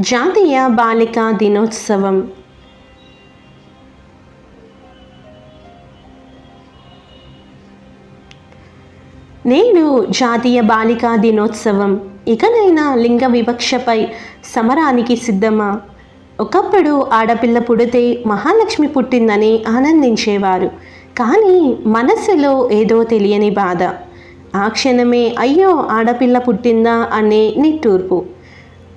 జాతీయ బాలికా దినోత్సవం. నేడు జాతీయ బాలికా దినోత్సవం. ఇకనైనా లింగ వివక్షపై సమరానికి సిద్ధమా? ఒకప్పుడు ఆడపిల్ల పుడితే మహాలక్ష్మి పుట్టిందని ఆనందించేవారు. కానీ మనసులో ఏదో తెలియని బాధ. ఆ క్షణమే అయ్యో ఆడపిల్ల పుట్టిందా అనే నిట్టూర్పు.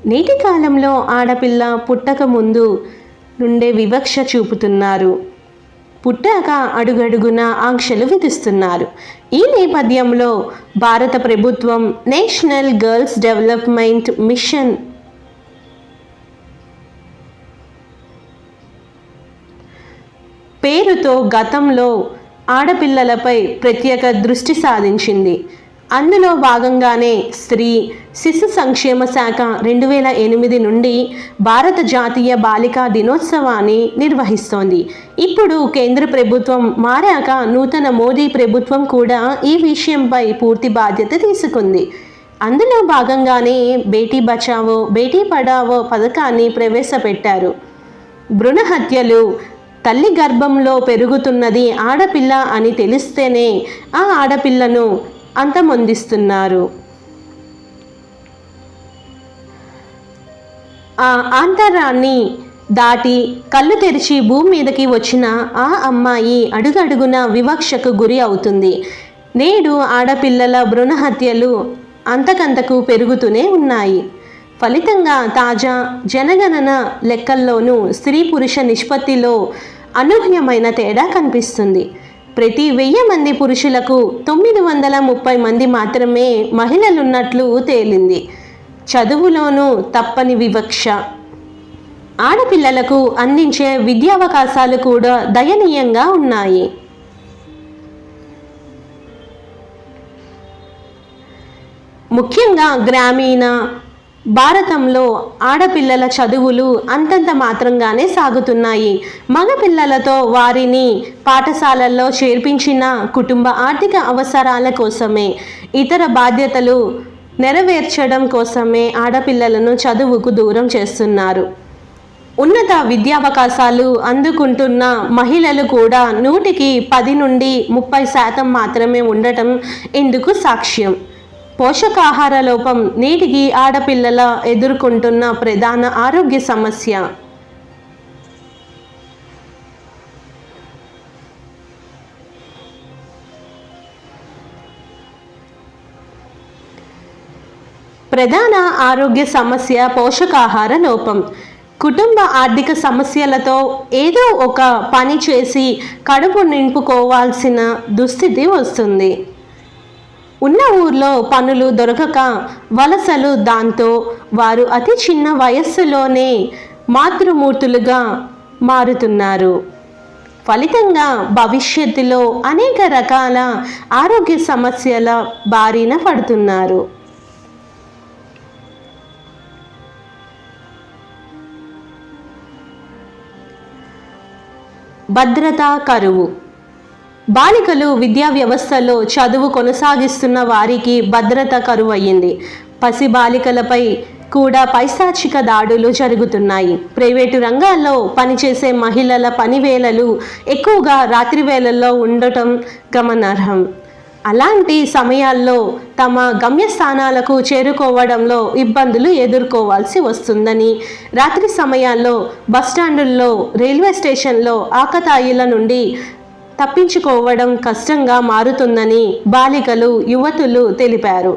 నేటి కాలంలో ఆడపిల్ల పుట్టక ముందు నుండే వివక్ష చూపుతున్నారు. పుట్టాక అడుగడుగున ఆంక్షలు విధిస్తున్నారు. ఈ నేపథ్యంలో భారత ప్రభుత్వం నేషనల్ గర్ల్స్ డెవలప్మెంట్ మిషన్ పేరుతో గతంలో ఆడపిల్లలపై ప్రత్యేక దృష్టి సాధించింది. అందులో భాగంగానే స్త్రీ శిశు సంక్షేమ శాఖ రెండు వేల ఎనిమిది నుండి భారత జాతీయ బాలికా దినోత్సవాన్ని నిర్వహిస్తోంది. ఇప్పుడు కేంద్ర ప్రభుత్వం మారాక నూతన మోదీ ప్రభుత్వం కూడా ఈ విషయంపై పూర్తి బాధ్యత తీసుకుంది. అందులో భాగంగానే బేటీ బచావో బేటీ పడావో పథకాన్ని ప్రవేశపెట్టారు. భ్రూణ హత్యలు తల్లి గర్భంలో పెరుగుతున్నది ఆడపిల్ల అని తెలిస్తేనే ఆ ఆడపిల్లను అంతమొందిస్తున్నారు. ఆ ఆంతరాన్ని దాటి కళ్ళు తెరిచి భూమి మీదకి వచ్చిన ఆ అమ్మాయి అడుగడుగున వివక్షకు గురి అవుతుంది. నేడు ఆడపిల్లల భ్రూణ హత్యలు అంతకంతకు పెరుగుతూనే ఉన్నాయి. ఫలితంగా తాజా జనగణన లెక్కల్లోనూ స్త్రీ పురుష నిష్పత్తిలో అనూహ్యమైన తేడా కనిపిస్తుంది. ప్రతి వెయ్యి మంది పురుషులకు తొమ్మిది వందల ముప్పై మంది మాత్రమే మహిళలున్నట్లు తేలింది. చదువులోనూ తప్పని వివక్ష. ఆడపిల్లలకు అందించే విద్యావకాశాలు కూడా దయనీయంగా ఉన్నాయి. ముఖ్యంగా గ్రామీణ భారతంలో ఆడపిల్లల చదువులు అంతంత మాత్రంగానే సాగుతున్నాయి. మగపిల్లలతో వారిని పాఠశాలల్లో చేర్పించిన కుటుంబ ఆర్థిక అవసరాల కోసమే ఇతర బాధ్యతలు నెరవేర్చడం కోసమే ఆడపిల్లలను చదువుకు దూరం చేస్తున్నారు. ఉన్నత విద్యావకాశాలు అందుకుంటున్న మహిళలు కూడా నూటికి పది నుండి ముప్పై శాతం మాత్రమే ఉండటం ఇందుకు సాక్ష్యం. పోషకాహార లోపం నేటికి ఆడపిల్లల ఎదుర్కొంటున్న ప్రధాన ఆరోగ్య సమస్య. ప్రధాన ఆరోగ్య సమస్య పోషకాహార లోపం. కుటుంబ ఆర్థిక సమస్యలతో ఏదో ఒక పని చేసి కడుపు నింపుకోవాల్సిన దుస్థితి వస్తుంది. ఉన్న ఊర్లో పనులు దొరకక వలసలు దాంతో వారు అతి చిన్న వయస్సులోనే మాతృమూర్తులుగా మారుతున్నారు. ఫలితంగా భవిష్యత్తులో అనేక రకాల ఆరోగ్య సమస్యల బారిన పడుతున్నారు. భద్రతా కరువు బాలికలు విద్యా వ్యవస్థలో చదువు కొనసాగిస్తున్న వారికి భద్రత కరువయ్యింది. పసి బాలికలపై కూడా పైశాచిక దాడులు జరుగుతున్నాయి. ప్రైవేటు రంగాల్లో పనిచేసే మహిళల పనివేళలు ఎక్కువగా రాత్రి వేళల్లో ఉండటం గమనార్హం. అలాంటి సమయాల్లో తమ గమ్యస్థానాలకు చేరుకోవడంలో ఇబ్బందులు ఎదుర్కోవాల్సి వస్తుందని రాత్రి సమయాల్లో బస్టాండుల్లో రైల్వే స్టేషన్లో ఆకతాయిల నుండి తప్పించుకోవడం కష్టంగా మారుతుందని బాలికలు యువతులు తెలిపారు.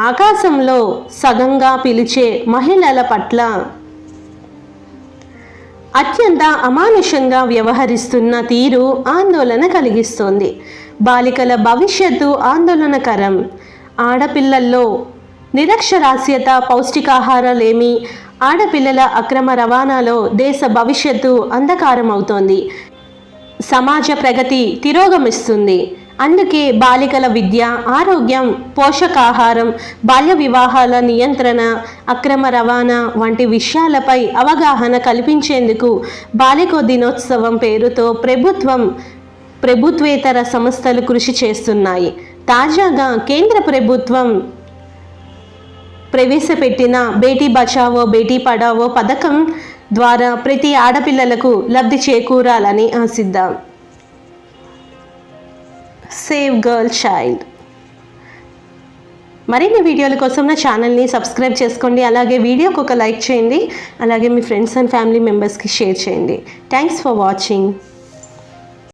ఆకాశంలో సగంగా పిలిచే మహిళల పట్ల అత్యంత అమానుషంగా వ్యవహరిస్తున్న తీరు ఆందోళన కలిగిస్తోంది. బాలికల భవిష్యత్తు ఆందోళనకరం. ఆడపిల్లల్లో నిరక్షరాస్యత పౌష్టికాహారాలేమి ఆడపిల్లల అక్రమ రవాణాలో దేశ భవిష్యత్తు అంధకారమవుతోంది. సమాజ ప్రగతి తిరోగమిస్తుంది. అందుకే బాలికల విద్య ఆరోగ్యం పోషకాహారం బాల్య వివాహాల నియంత్రణ అక్రమ రవాణా వంటి విషయాలపై అవగాహన కల్పించేందుకు బాలికో దినోత్సవం పేరుతో ప్రభుత్వం ప్రభుత్వేతర సంస్థలు కృషి చేస్తున్నాయి. తాజాగా కేంద్ర ప్రభుత్వం ప్రవేశపెట్టిన బేటీ బచావో బేటీ పడావో పథకం ద్వారా ప్రతి ఆడపిల్లలకు లబ్ధి చేకూరాలని ఆశిద్దాం. సేవ్ గర్ల్ చైల్డ్ మరిన్ని వీడియోల కోసం నా ఛానల్ని సబ్స్క్రైబ్ చేసుకోండి. అలాగే వీడియోకి ఒక లైక్ చేయండి. అలాగే మీ ఫ్రెండ్స్ అండ్ ఫ్యామిలీ మెంబర్స్కి షేర్ చేయండి. Thanks for watching